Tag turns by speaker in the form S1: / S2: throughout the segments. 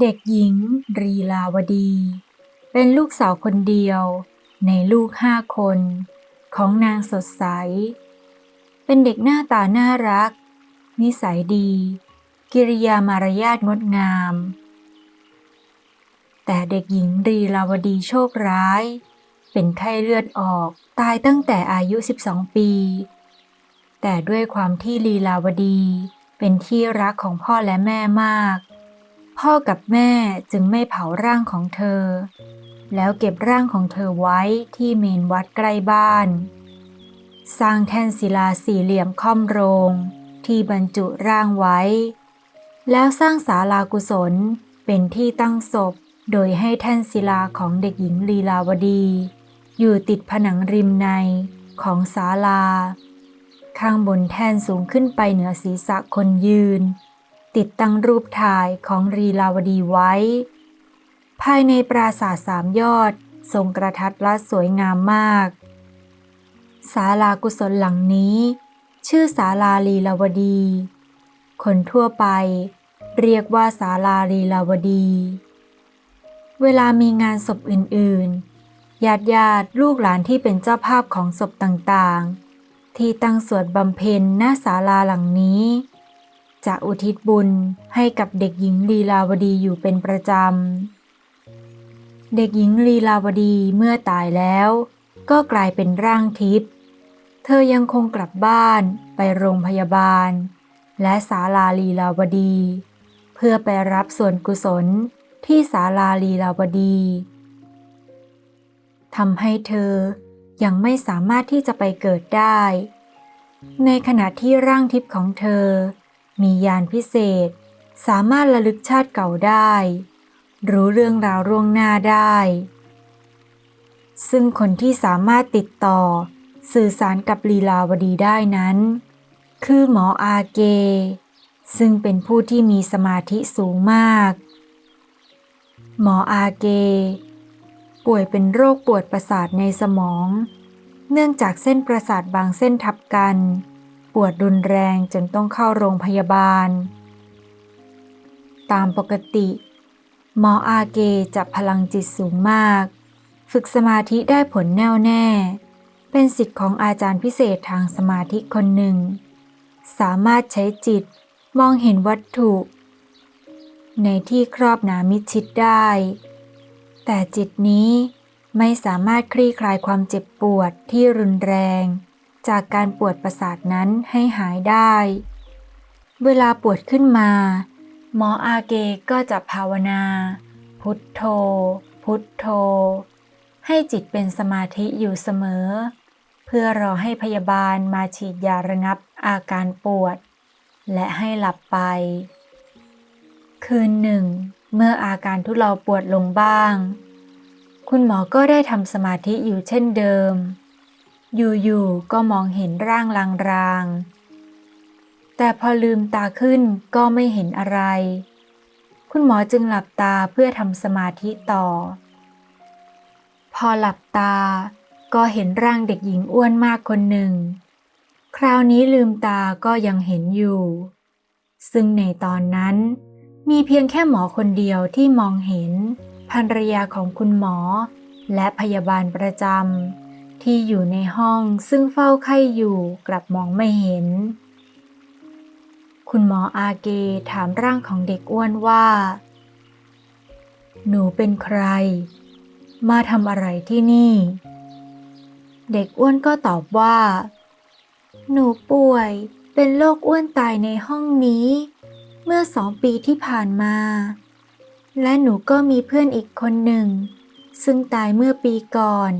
S1: เด็กหญิง รีลาวดี เป็นลูกสาวคนเดียว ในลูกห้าคน ของนางสดใส เป็นเด็กหน้าตาน่ารัก นิสัยดี กิริยามารยาทงดงาม แต่เด็กหญิงรีลาวดีโชคร้าย เป็นไข้เลือดออกตายตั้งแต่อายุ 12 ปี แต่ด้วยความที่ลีลาวดีเป็นที่รักของพ่อและแม่มาก พ่อกับแม่จึงไม่เผาร่างของเธอ แล้วเก็บร่างของเธอไว้ที่เมนวัดใกล้บ้าน สร้างแท่นศิลาสี่เหลี่ยมค่อมโรง ที่บรรจุร่างไว้ แล้วสร้างศาลากุศลเป็นที่ตั้งศพ โดยให้แท่นศิลาของเด็กหญิงลีลาวดี อยู่ติดผนังริมในของศาลา ข้างบนแท่นสูงขึ้นไปเหนือศีรษะคนยืน ติดตั้งรูปถ่ายของรีลาวดีไว้ ภายในปราสาทสามยอดทรงกระทัดรัดสวยงามมากศาลากุศลหลังนี้ ชื่อศาลาลีลาวดี คนทั่วไปเรียกว่าศาลาลีลาวดี เวลามีงานศพอื่นๆญาติญาติลูกหลานที่เป็นเจ้าภาพของศพต่างๆ ที่ตั้งสวดบำเพ็ญหน้าศาลาหลังนี้ จะอุทิศบุญให้กับเด็กหญิงลีลาวดีอยู่เป็นประจำ เด็กหญิงลีลาวดีเมื่อตายแล้ว ก็กลายเป็นร่างทิพย์ เธอยังคงกลับบ้านไปโรงพยาบาล และศาลาลีลาวดี เพื่อไปรับส่วนกุศลที่ศาลาลีลาวดีทำให้เธอยังไม่สามารถที่จะไปเกิดได้ ในขณะที่ร่างทิพย์ของเธอ มียานพิเศษ สามารถระลึกชาติเก่าได้ รู้เรื่องราวล่วงหน้าได้ ซึ่งคนที่สามารถติดต่อสื่อสารกับลีลาวดีได้นั้น คือหมออาเก ซึ่งเป็นผู้ที่มีสมาธิสูงมาก หมออาเก ป่วยเป็นโรคปวดประสาทในสมอง เนื่องจากเส้นประสาทบางเส้นทับกัน ปวดรุนแรงจนต้องเข้าโรงพยาบาล ตามปกติ หมออาเกจะพลังจิตสูงมาก ฝึกสมาธิได้ผลแน่วแน่ เป็นสิทธิ์ของอาจารย์พิเศษทางสมาธิคนหนึ่ง สามารถใช้จิตมองเห็นวัตถุ ในที่ครอบหนามิชิดได้ แต่จิตนี้ไม่สามารถคลี่คลายความเจ็บปวดที่รุนแรง จากการปวดประสาทนั้นให้หายได้ เวลาปวดขึ้นมา หมออาเกก็จะภาวนา พุทโธ พุทโธ ให้จิตเป็นสมาธิอยู่เสมอ เพื่อรอให้พยาบาลมาฉีดยาระงับอาการปวด และให้หลับไป คืนหนึ่ง เมื่ออาการทุเลาปวดลงบ้าง คุณหมอก็ได้ทำสมาธิอยู่เช่นเดิม อยู่ๆก็มองเห็นร่างลางๆ แต่พอลืมตาขึ้นก็ไม่เห็นอะไร คุณหมอจึงหลับตาเพื่อทำสมาธิต่อ พอหลับตาก็เห็นร่างเด็กหญิงอ้วนมากคนหนึ่ง คราวนี้ลืมตาก็ยังเห็นอยู่ ซึ่งในตอนนั้นมีเพียงแค่หมอคนเดียวที่มองเห็นภรรยาของคุณหมอ และพยาบาลประจำ ที่อยู่ในห้องซึ่งเฝ้าไข้อยู่กลับมองไม่เห็น คุณหมออาเกถามร่างของเด็กอ้วนว่า หนูเป็นใคร มาทำอะไรที่นี่ เด็กอ้วนก็ตอบว่า หนูป่วยเป็นโรคอ้วนตายในห้องนี้ เมื่อสองปีที่ผ่านมา และหนูก็มีเพื่อนอีกคนหนึ่ง ซึ่งตายเมื่อปีก่อน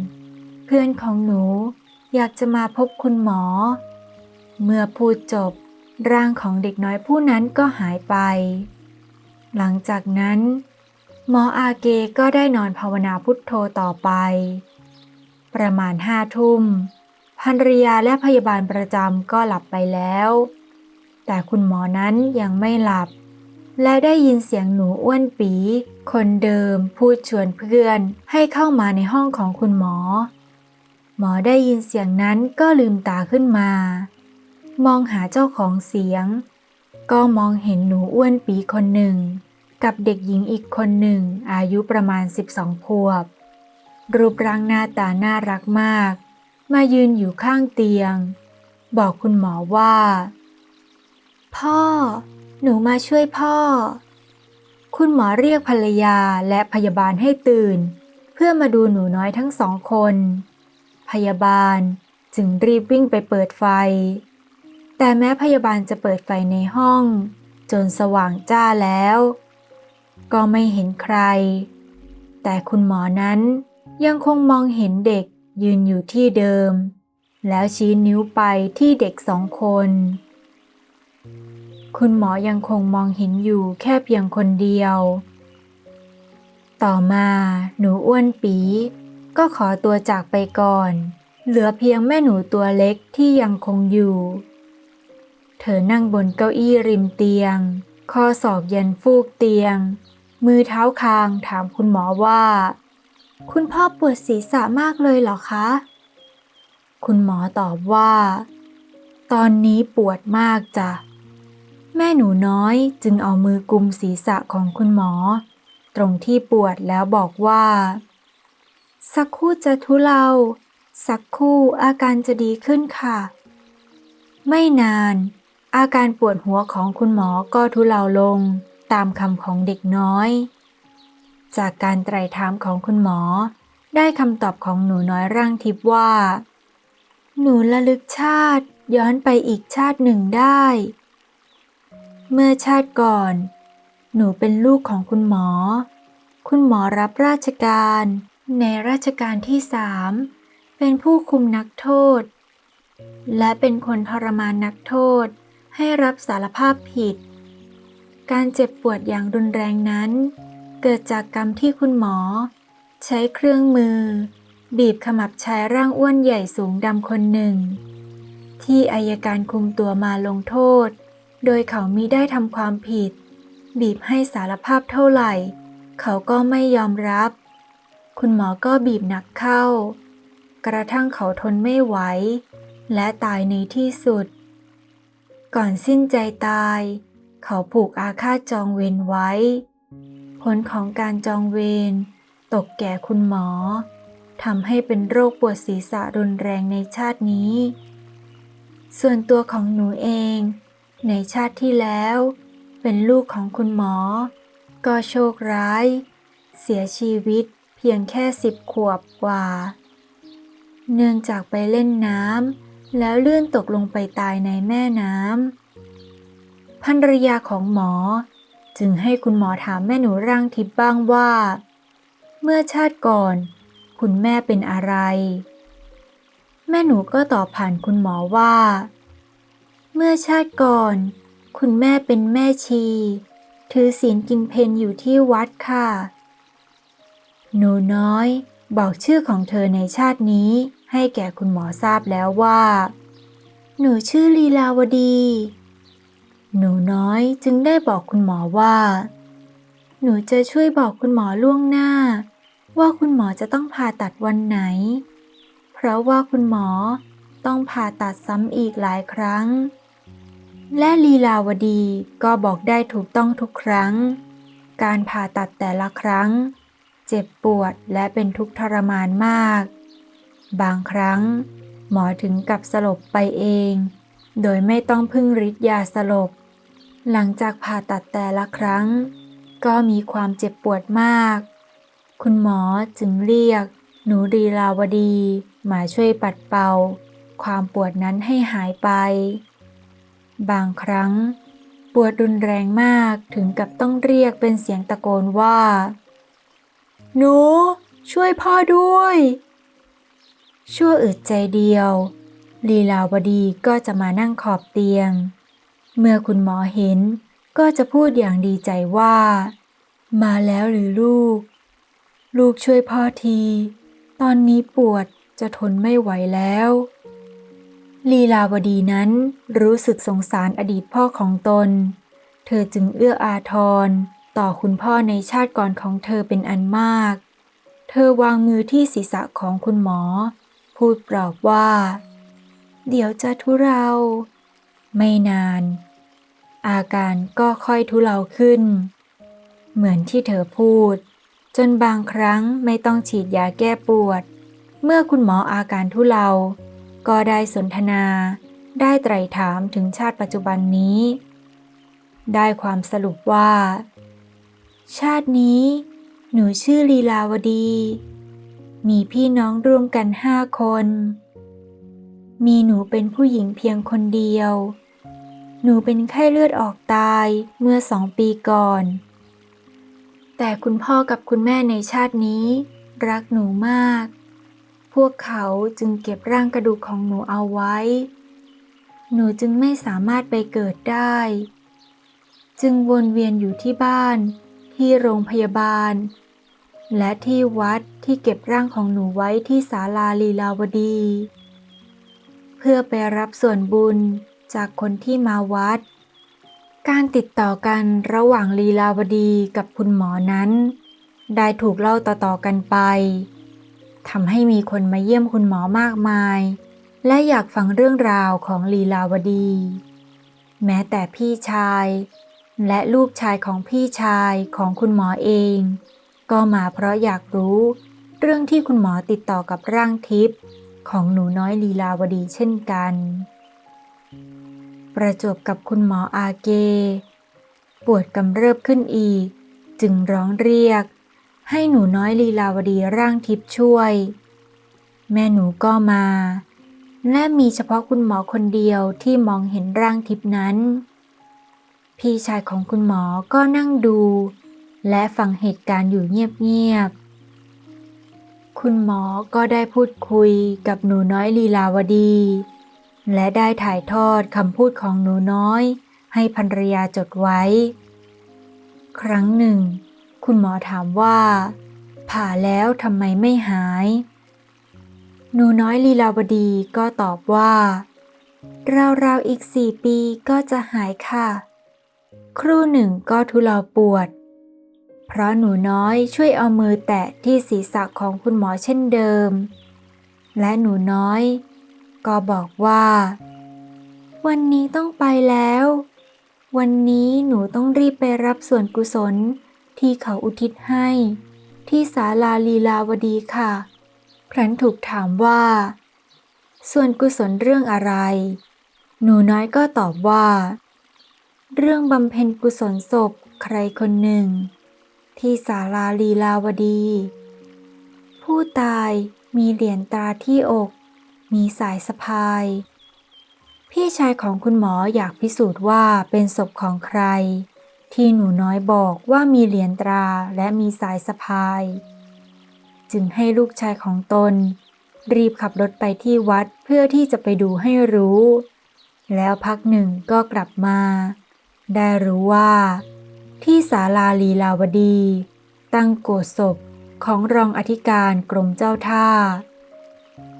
S1: เพื่อนของหนูอยากจะมาพบคุณหมอ เมื่อพูดจบ ร่างของเด็กน้อยผู้นั้นก็หายไป หลังจากนั้น หมออาเกก็ได้นอนภาวนาพุทโธต่อไป ประมาณห้าทุ่มภรรยาและพยาบาลประจำก็หลับไปแล้ว แต่คุณหมอนั้นยังไม่หลับ และได้ยินเสียงหนูอ้วนปี คนเดิมพูดชวนเพื่อนให้เข้ามาในห้องของคุณหมอ หมอได้ยินเสียงนั้นก็ลืมตาขึ้นมา มองหาเจ้าของเสียง ก็มองเห็นหนูอ้วนปีคนหนึ่ง กับเด็กหญิงอีกคนหนึ่ง อายุประมาณ 12ขวบ รูปร่างหน้าตาน่ารักมาก มายืนอยู่ข้างเตียง บอกคุณหมอว่า พ่อ หนูมาช่วยพ่อ คุณหมอเรียกภรรยาและพยาบาลให้ตื่น เพื่อมาดูหนูน้อยทั้งสองคน พยาบาลจึงรีบวิ่งไปเปิดไฟ แต่แม้พยาบาลจะเปิดไฟในห้อง จนสว่างจ้าแล้ว ก็ไม่เห็นใคร แต่คุณหมอนั้นยังคงมองเห็นเด็กยืนอยู่ที่เดิม แล้วชี้นิ้วไปที่เด็กสองคน คุณหมอยังคงมองเห็นอยู่แค่เพียงคนเดียว ต่อมาหนูอ้วนปี ก็ขอตัวจากไปก่อน เหลือเพียงแม่หนูตัวเล็กที่ยังคงอยู่ เธอนั่งบนเก้าอี้ริมเตียงข้อศอกยันฟูกเตียง มือเท้าคางถามคุณหมอว่า คุณพ่อปวดศีรษะมากเลยเหรอคะ คุณหมอตอบว่า ตอนนี้ปวดมากจ้ะแม่หนูน้อยจึงเอามือกุมศีรษะของคุณหมอ ตรงที่ปวดแล้วบอกว่า สักคู่จะทุเลา สักคู่อาการจะดีขึ้นค่ะ ไม่นาน อาการปวดหัวของคุณหมอก็ทุเลาลงตามคำของเด็กน้อย จากการไตร่ถามของคุณหมอ ได้คำตอบของหนูน้อยร่างทิพย์ว่า หนูระลึกชาติย้อนไปอีกชาติหนึ่งได้ เมื่อชาติก่อน หนูเป็นลูกของคุณหมอ คุณหมอรับราชการ ในราชการที่สามเป็นผู้คุมนักโทษ และเป็นคนทรมานนักโทษให้รับสารภาพผิด การเจ็บปวดอย่างรุนแรงนั้น เกิดจากกรรมที่คุณหมอ ใช้เครื่องมือ บีบขมับชายร่างอ้วนใหญ่สูงดำคนหนึ่ง ที่อายการคุมตัวมาลงโทษ โดยเขามิได้ทำความผิด บีบให้สารภาพเท่าไหร่ เขาก็ไม่ยอมรับ คุณหมอก็บีบหนักเข้า กระทั่งเขาทนไม่ไหว และตายในที่สุด ก่อนสิ้นใจตาย เขาผูกอาฆาตจองเวรไว้ ผลของการจองเวรตกแก่คุณหมอทำให้เป็นโรคปวดศีรษะรุนแรงในชาตินี้ ส่วนตัวของหนูเอง ในชาติที่แล้ว เป็นลูกของคุณหมอ ก็โชคร้าย เสียชีวิต พียงแค่สิบขวบกว่า เนื่องจากไปเล่นน้ำแล้วลื่นตกลงไปตายในแม่น้ำภรรยาของหมอจึงให้คุณหมอถามแม่หนูร่างทิพย์บ้างว่า เมื่อชาติก่อน คุณแม่เป็นอะไร แม่หนูก็ตอบผ่านคุณหมอว่า เมื่อชาติก่อน คุณแม่เป็นแม่ชี ถือศีลกินเพนอยู่ที่วัดค่ะ หนูน้อย บอกชื่อของเธอในชาตินี้ ให้แก่คุณหมอทราบแล้วว่า หนูชื่อลีลาวดี หนูน้อยจึงได้บอกคุณหมอว่า หนูจะช่วยบอกคุณหมอล่วงหน้า ว่าคุณหมอจะต้องผ่าตัดวันไหน เพราะว่าคุณหมอต้องผ่าตัดซ้ำอีกหลายครั้ง และลีลาวดีก็บอกได้ถูกต้องทุกครั้ง การผ่าตัดแต่ละครั้ง เจ็บปวดและเป็นทุกข์ทรมานมาก บางครั้ง หมอถึงกับสลบไปเอง โดยไม่ต้องพึ่งฤทธิ์ยาสลบ หลังจากผ่าตัดแต่ละครั้ง ก็มีความเจ็บปวดมาก คุณหมอจึงเรียก หนูดีลาวดีมาช่วยปัดเป่า ความปวดนั้นให้หายไป บางครั้ง ปวดรุนแรงมากถึงกับต้องเรียกเป็นเสียงตะโกนว่า หนู ช่วยพ่อด้วย ชั่วอึดใจเดียว ลีลาวดีก็จะมานั่งขอบเตียง เมื่อคุณหมอเห็นก็จะพูดอย่างดีใจว่า มาแล้วหรือลูก ลูกช่วยพ่อที ตอนนี้ปวดจะทนไม่ไหวแล้ว ลีลาวดีนั้นรู้สึกสงสารอดีตพ่อของตน เธอจึงเอื้ออาทร ต่อคุณพ่อในชาติก่อนของเธอเป็นอันมาก เธอวางมือที่ศีรษะของคุณหมอ พูดปลอบว่า เดี๋ยวจะทุเรา ไม่นาน อาการก็ค่อยทุเลาขึ้น เหมือนที่เธอพูด จนบางครั้งไม่ต้องฉีดยาแก้ปวด เมื่อคุณหมออาการทุเลา ก็ได้สนทนา ได้ไตร่ถามถึงชาติปัจจุบันนี้ ได้ความสรุปว่า ชาตินี้ หนูชื่อลีลาวดี มีพี่น้องร่วมกันห้าคน มีหนูเป็นผู้หญิงเพียงคนเดียว หนูเป็นไข้เลือดออกตายเมื่อสองปีก่อน แต่คุณพ่อกับคุณแม่ในชาตินี้ รักหนูมาก พวกเขาจึงเก็บร่างกระดูกของหนูเอาไว้ หนูจึงไม่สามารถไปเกิดได้ จึงวนเวียนอยู่ที่บ้าน ที่โรงพยาบาล และที่วัดที่เก็บร่างของหนูไว้ที่ศาลาลีลาวดี เพื่อไปรับส่วนบุญจากคนที่มาวัด การติดต่อกันระหว่างลีลาวดีกับคุณหมอนั้น ได้ถูกเล่าต่อๆกันไปทำให้มีคนมาเยี่ยมคุณหมอมากมาย และอยากฟังเรื่องราวของลีลาวดี แม้แต่พี่ชาย และลูกชายของพี่ชายของคุณหมอเอง ก็มาเพราะอยากรู้ เรื่องที่คุณหมอติดต่อกับร่างทิพย์ของหนูน้อยลีลาวดีเช่นกัน ประจบกับคุณหมออาเก ปวดกำเริบขึ้นอีก จึงร้องเรียก ให้หนูน้อยลีลาวดีร่างทิพย์ช่วย แม่หนูก็มา และมีเฉพาะคุณหมอคนเดียวที่มองเห็นร่างทิพย์นั้น พี่ชายของคุณหมอก็นั่งดู และฟังเหตุการณ์อยู่เงียบๆ คุณหมอก็ได้พูดคุยกับหนูน้อยลีลาวดี และได้ถ่ายทอดคำพูดของหนูน้อย ให้ภรรยาจดไว้ ครั้งหนึ่ง คุณหมอถามว่า ผ่าแล้วทำไมไม่หาย หนูน้อยลีลาวดีก็ตอบว่า ราวๆอีกสี่ปีก็จะหายค่ะ ครู่หนึ่งก็ทุเลาปวด เพราะหนูน้อยช่วยเอามือแตะที่ศีรษะของคุณหมอเช่นเดิม และหนูน้อย ก็บอกว่า วันนี้ต้องไปแล้ว วันนี้หนูต้องรีบไปรับส่วนกุศลที่เขาอุทิศให้ ที่ศาลาลีลาวดีค่ะครั้นถูกถามว่า ส่วนกุศลเรื่องอะไร หนูน้อยก็ตอบว่า เรื่องบำเพ็ญกุศลศพใครคนหนึ่ง ที่ศาลาลีลาวดี ผู้ตายมีเหรียญตราที่อก มีสายสะพาย พี่ชายของคุณหมออยากพิสูจน์ว่าเป็นศพของใคร ที่หนูน้อยบอกว่ามีเหรียญตราและมีสายสะพาย จึงให้ลูกชายของตน รีบขับรถไปที่วัดเพื่อที่จะไปดูให้รู้ แล้วพักหนึ่งก็กลับมา ได้รู้ว่า ที่ศาลาลีลาวดี ตั้งโกศศพของรองอธิการกรมเจ้าท่า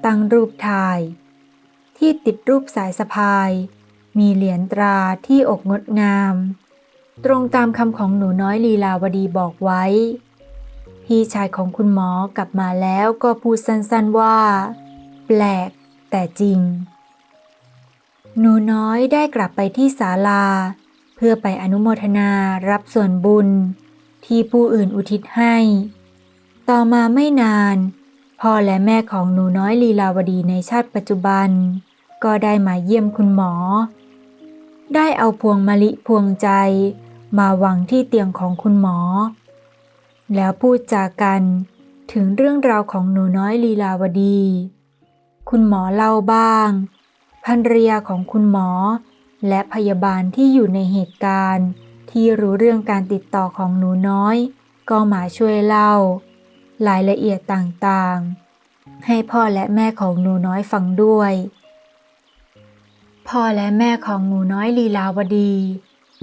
S1: ตั้งรูปถ่าย ที่ติดรูปสายสะพาย มีเหรียญตราที่อกงดงาม ตรงตามคำของหนูน้อยลีลาวดีบอกไว้ พี่ชายของคุณหมอกลับมาแล้วก็พูดสั้นๆว่า แปลกแต่จริง หนูน้อยได้กลับไปที่ศาลา เพื่อไปอนุโมทนารับส่วนบุญ ที่ผู้อื่นอุทิศให้ ต่อมาไม่นาน พ่อและแม่ของหนูน้อยลีลาวดีในชาติปัจจุบัน ก็ได้มาเยี่ยมคุณหมอ ได้เอาพวงมะลิพวงใจ มาวางที่เตียงของคุณหมอ แล้วพูดจากันถึงเรื่องราวของหนูน้อยลีลาวดี คุณหมอเล่าบ้างภรรยาของคุณหมอ และพยาบาลที่อยู่ในเหตุการณ์ ที่รู้เรื่องการติดต่อของหนูน้อย ก็มาช่วยเล่า รายละเอียดต่างๆ ให้พ่อและแม่ของหนูน้อยฟังด้วย พ่อและแม่ของหนูน้อยลีลาวดี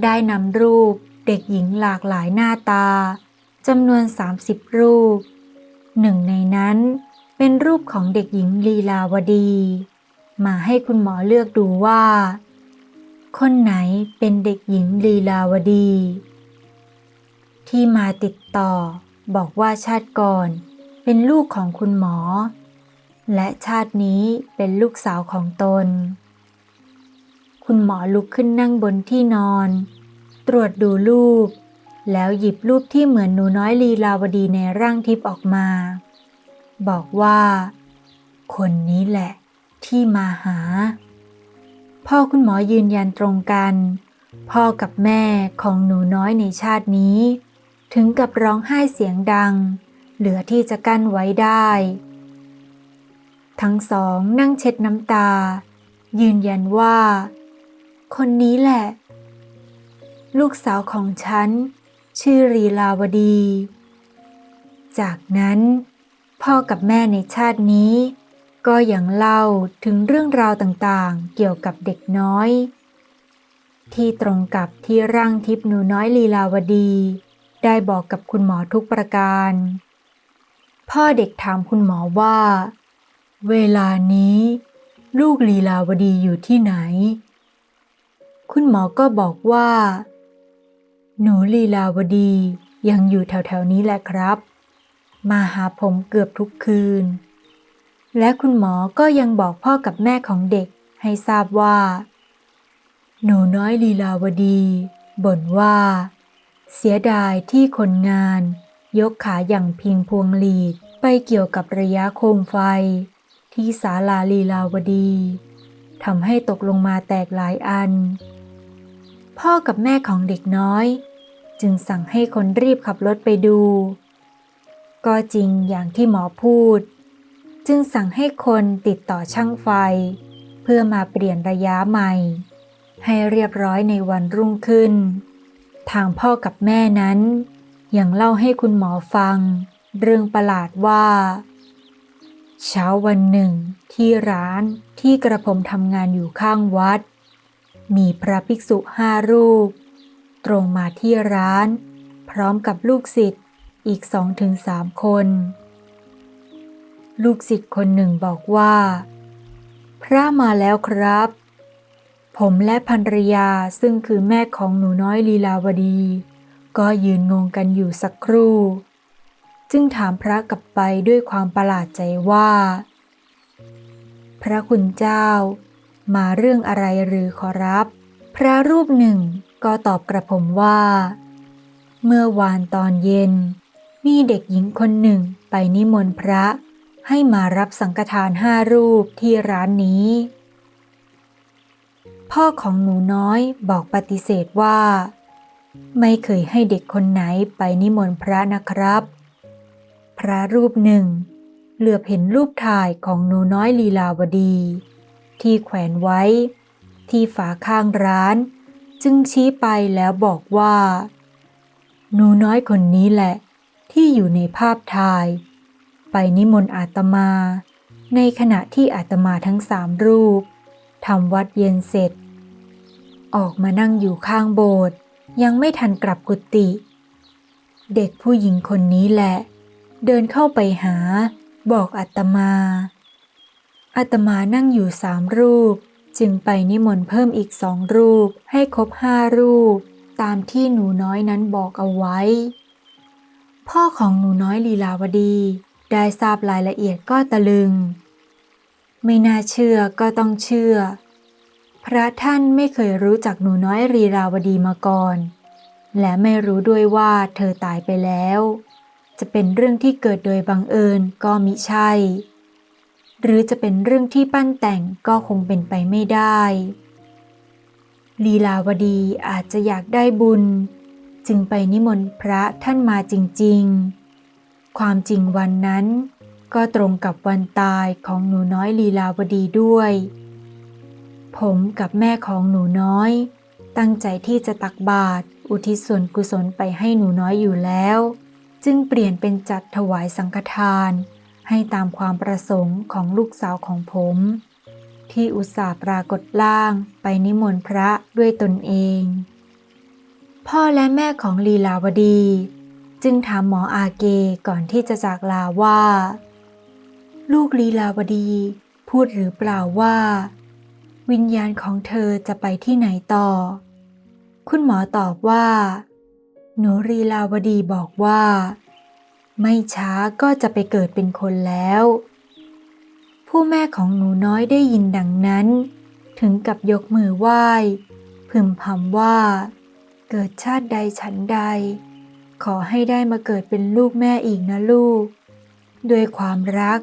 S1: ได้นำรูปเด็กหญิงหลากหลายหน้าตาจำนวน 30 รูป หนึ่งในนั้นเป็นรูปของเด็กหญิงลีลาวดี มาให้คุณหมอเลือกดูว่า คนไหนเป็นเด็กหญิงลีลาวดี ที่มาติดต่อบอกว่าชาติก่อนเป็นลูกของคุณหมอ และชาตินี้เป็นลูกสาวของตน คุณหมอลุกขึ้นนั่งบนที่นอน ตรวจดูรูป แล้วหยิบรูปที่เหมือนหนูน้อยลีลาวดีในร่างทิพย์ออกมา บอกว่า คนนี้แหละที่มาหา พ่อคุณหมอยืนยันตรงกัน พ่อกับแม่ของหนูน้อยในชาตินี้ ถึงกับร้องไห้เสียงดัง เหลือที่จะกั้นไว้ได้ ทั้งสองนั่งเช็ดน้ำตา ยืนยันว่า คนนี้แหละ ลูกสาวของฉัน ชื่อรีลาวดี จากนั้น พ่อกับแม่ในชาตินี้ ก็ยังเล่าถึงเรื่องราวต่างๆ เกี่ยวกับเด็กน้อย ที่ตรงกับที่ร่างทิพย์หนูน้อยลีลาวดี ได้บอกกับคุณหมอทุกประการ พ่อเด็กถามคุณหมอว่า เวลานี้ ลูกลีลาวดีอยู่ที่ไหน คุณหมอก็บอกว่า หนูลีลาวดียังอยู่แถวๆนี้แหละครับ มาหาผมเกือบทุกคืน และคุณหมอก็ยังบอกพ่อกับแม่ของเด็กให้ทราบว่า หนูน้อยลีลาวดีบ่นว่า เสียดายที่คนงาน ยกขาอย่างพิงพวงหลีดไปเกี่ยวกับระยะโคมไฟ ที่ศาลาลีลาวดีทำให้ตกลงมาแตกหลายอัน พ่อกับแม่ของเด็กน้อย จึงสั่งให้คนรีบขับรถไปดู ก็จริงอย่างที่หมอพูด จึงสั่งให้คนติดต่อช่างไฟ เพื่อมาเปลี่ยนระยะใหม่ ให้เรียบร้อยในวันรุ่งขึ้น ทางพ่อกับแม่นั้น ยังเล่าให้คุณหมอฟัง เรื่องประหลาดว่า เช้าวันหนึ่ง ที่ร้านที่กระผมทำงานอยู่ข้างวัด มีพระภิกษุห้ารูป ตรงมาที่ร้าน พร้อมกับลูกศิษย์อีกสองถึงสามคน ลูกศิษย์คนหนึ่งบอกว่า พระมาแล้วครับ ผมและภรรยาซึ่งคือแม่ของหนูน้อยลีลาวดี ก็ยืนงงกันอยู่สักครู่ จึงถามพระกลับไปด้วยความประหลาดใจว่า พระคุณเจ้า มาเรื่องอะไรหรือขอรับ พระรูปหนึ่งก็ตอบกระผมว่า เมื่อวานตอนเย็น มีเด็กหญิงคนหนึ่งไปนิมนต์พระ ให้มารับสังฆทานห้ารูปที่ร้านนี้ พ่อของหนูน้อยบอกปฏิเสธว่า ไม่เคยให้เด็กคนไหนไปนิมนต์พระนะครับ พระรูปหนึ่ง เหลือบเห็นรูปถ่ายของหนูน้อยลีลาวดี ที่แขวนไว้ ที่ฝาข้างร้าน จึงชี้ไปแล้วบอกว่า หนูน้อยคนนี้แหละ ที่อยู่ในภาพถ่าย ไปนิมนต์อาตมา ในขณะที่อาตมาทั้งสามรูปทำวัดเย็นเสร็จ ออกมานั่งอยู่ข้างโบสถ์ยังไม่ทันกลับกุฏิ เด็กผู้หญิงคนนี้แหละ เดินเข้าไปหา บอกอาตมา อาตมานั่งอยู่สามรูป จึงไปนิมนต์เพิ่มอีกสองรูปให้ครบห้ารูป ตามที่หนูน้อยนั้นบอกเอาไว้ พ่อของหนูน้อยลีลาวดี ได้ทราบรายละเอียดก็ตะลึง ไม่น่าเชื่อก็ต้องเชื่อ พระท่านไม่เคยรู้จักหนูน้อยรีราวดีมาก่อน และไม่รู้ด้วยว่าเธอตายไปแล้ว จะเป็นเรื่องที่เกิดโดยบังเอิญก็มิใช่ หรือจะเป็นเรื่องที่ปั้นแต่งก็คงเป็นไปไม่ได้ลีลาวดีอาจจะอยากได้บุญ จึงไปนิมนต์พระท่านมาจริง ๆ ความจริงวันนั้น ก็ตรงกับวันตายของหนูน้อยลีลาวดีด้วย ผมกับแม่ของหนูน้อย ตั้งใจที่จะตักบาตรอุทิศส่วนกุศลไปให้หนูน้อยอยู่แล้ว จึงเปลี่ยนเป็นจัดถวายสังฆทาน ให้ตามความประสงค์ของลูกสาวของผม ที่อุตส่าห์ปรากฏล่างไปนิมนต์พระด้วยตนเอง พ่อและแม่ของลีลาวดี จึงถามหมออาเกก่อนที่จะจากลาว่า ลูกลีลาวดี พูดหรือเปล่าว่า วิญญาณของเธอจะไปที่ไหนต่อ คุณหมอตอบว่า หนูรีลาวดีบอกว่า ไม่ช้าก็จะไปเกิดเป็นคนแล้ว ผู้แม่ของหนูน้อยได้ยินดังนั้น ถึงกับยกมือไหว้พึมพำว่า เกิดชาติใดฉันใด ขอให้ได้มาเกิดเป็นลูกแม่อีกนะลูก ด้วยความรัก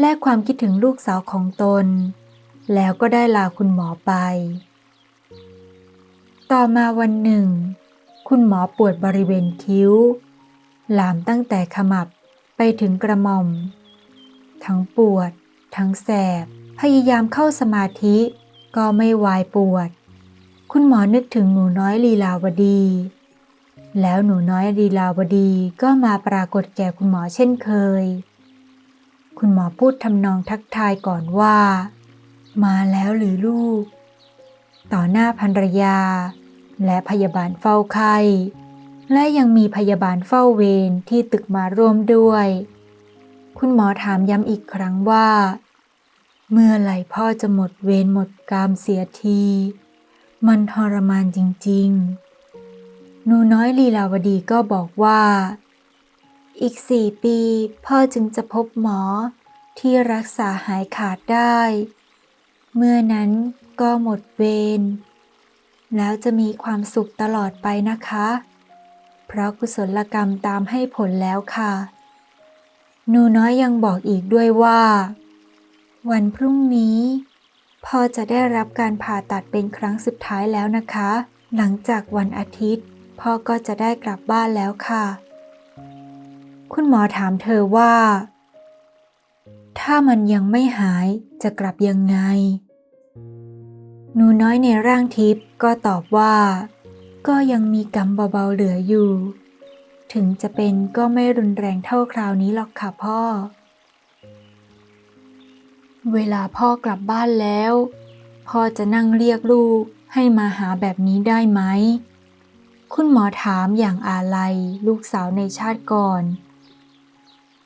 S1: และความคิดถึงลูกสาวของตน แล้วก็ได้ลาคุณหมอไป ต่อมาวันหนึ่ง คุณหมอปวดบริเวณคิ้ว ลามตั้งแต่ขมับไปถึงกระหม่อม ทั้งปวด ทั้งแสบ พยายามเข้าสมาธิก็ไม่วายปวด คุณหมอนึกถึงหนูน้อยลีลาวดี แล้วหนูน้อยลีลาวดีก็มาปรากฏแก่คุณหมอเช่นเคย คุณหมอพูดทำนองทักทายก่อนว่า มาแล้วหรือลูก ต่อหน้าภรรยา และพยาบาลเฝ้าไข้และยังมีพยาบาลเฝ้าเวรที่ตึกมาร่วมด้วย คุณหมอถามย้ำอีกครั้งว่า เมื่อไหร่พ่อจะหมดเวรหมดกรรมเสียที มันทรมานจริง ๆ หนูน้อยลีลาวดีก็บอกว่า อีกสี่ปีพ่อจึงจะพบหมอที่รักษาหายขาดได้ เมื่อนั้นก็หมดเวร แล้วจะมีความสุขตลอดไปนะคะ เพราะกุศลกรรมตามให้ผลแล้วค่ะ หนูน้อยยังบอกอีกด้วยว่า วันพรุ่งนี้พ่อจะได้รับการผ่าตัดเป็นครั้งสุดท้ายแล้วนะคะ หลังจากวันอาทิตย์ พ่อก็จะได้กลับบ้านแล้วค่ะ คุณหมอถามเธอว่า ถ้ามันยังไม่หายจะกลับยังไง หนูน้อยในร่างทิพย์ก็ตอบว่า ก็ยังมีกรรมเบาๆเหลืออยู่ ถึงจะเป็นก็ไม่รุนแรงเท่าคราวนี้หรอกค่ะพ่อ เวลาพ่อกลับบ้านแล้ว พ่อจะนั่งเรียกลูกให้มาหาแบบนี้ได้ไหม คุณหมอถามอย่างอาลัยลูกสาวในชาติก่อน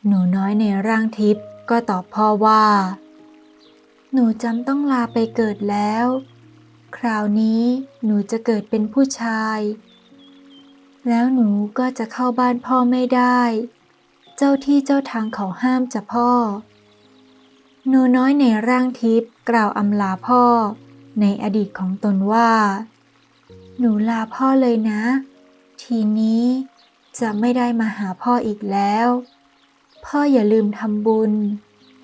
S1: หนูน้อยในร่างทิพย์ก็ตอบพ่อว่า หนูจำต้องลาไปเกิดแล้ว คราวนี้หนูจะเกิดเป็นผู้ชาย แล้วหนูก็จะเข้าบ้านพ่อไม่ได้ เจ้าที่เจ้าทางเขาห้ามจะพ่อ หนูน้อยในร่างทิพย์กล่าวอำลาพ่อในอดีตของตนว่า หนูลาพ่อเลยนะ ทีนี้จะไม่ได้มาหาพ่ออีกแล้ว พ่ออย่าลืมทำบุญ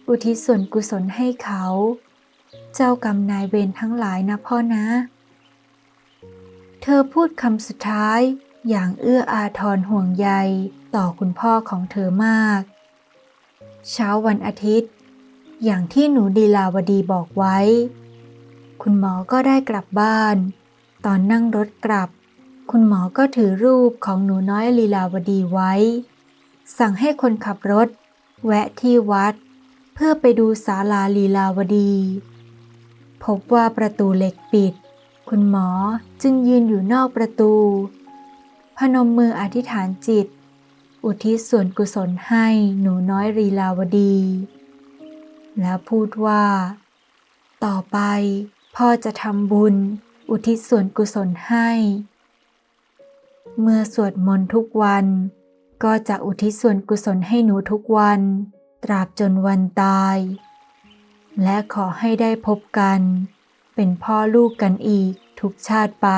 S1: อุทิศส่วนกุศลให้เขา เจ้ากรรมนายเวรทั้งหลายนะพ่อนะ เธอพูดคำสุดท้ายอย่างเอื้ออาทรห่วงใยต่อคุณพ่อของเธอมาก เช้าวันอาทิตย์ อย่างที่หนูดีลาวดีบอกไว้ คุณหมอก็ได้กลับบ้าน ตอนนั่งรถกลับ คุณหมอก็ถือรูปของหนูน้อยลีลาวดีไว้ สั่งให้คนขับรถ แวะที่วัด เพื่อไปดูศาลาลีลาวดี พบว่าประตูเหล็กปิด คุณหมอจึงยืนอยู่นอกประตู พนมมืออธิษฐานจิต อุทิศส่วนกุศลให้หนูน้อยลีลาวดี แล้วพูดว่า ต่อไปพ่อจะทำบุญ อุทิศส่วนกุศลให้ เมื่อสวดมนต์ทุกวัน ก็จะอุทิศส่วนกุศลให้หนูทุกวัน ตราบจนวันตาย และขอให้ได้พบกัน เป็นพ่อลูกกันอีกทุกชาติไป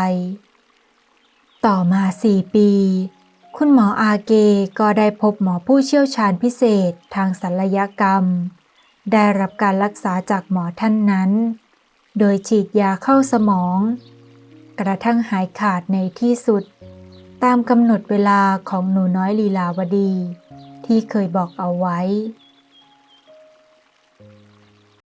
S1: ต่อมาสี่ปี คุณหมออาเกก็ได้พบหมอผู้เชี่ยวชาญพิเศษทางศัลยกรรม ได้รับการรักษาจากหมอท่านนั้น โดยฉีดยาเข้าสมอง กระทั่งหายขาดในที่สุด ตามกำหนดเวลาของหนูน้อยลีลาวดี ที่เคยบอกเอาไว้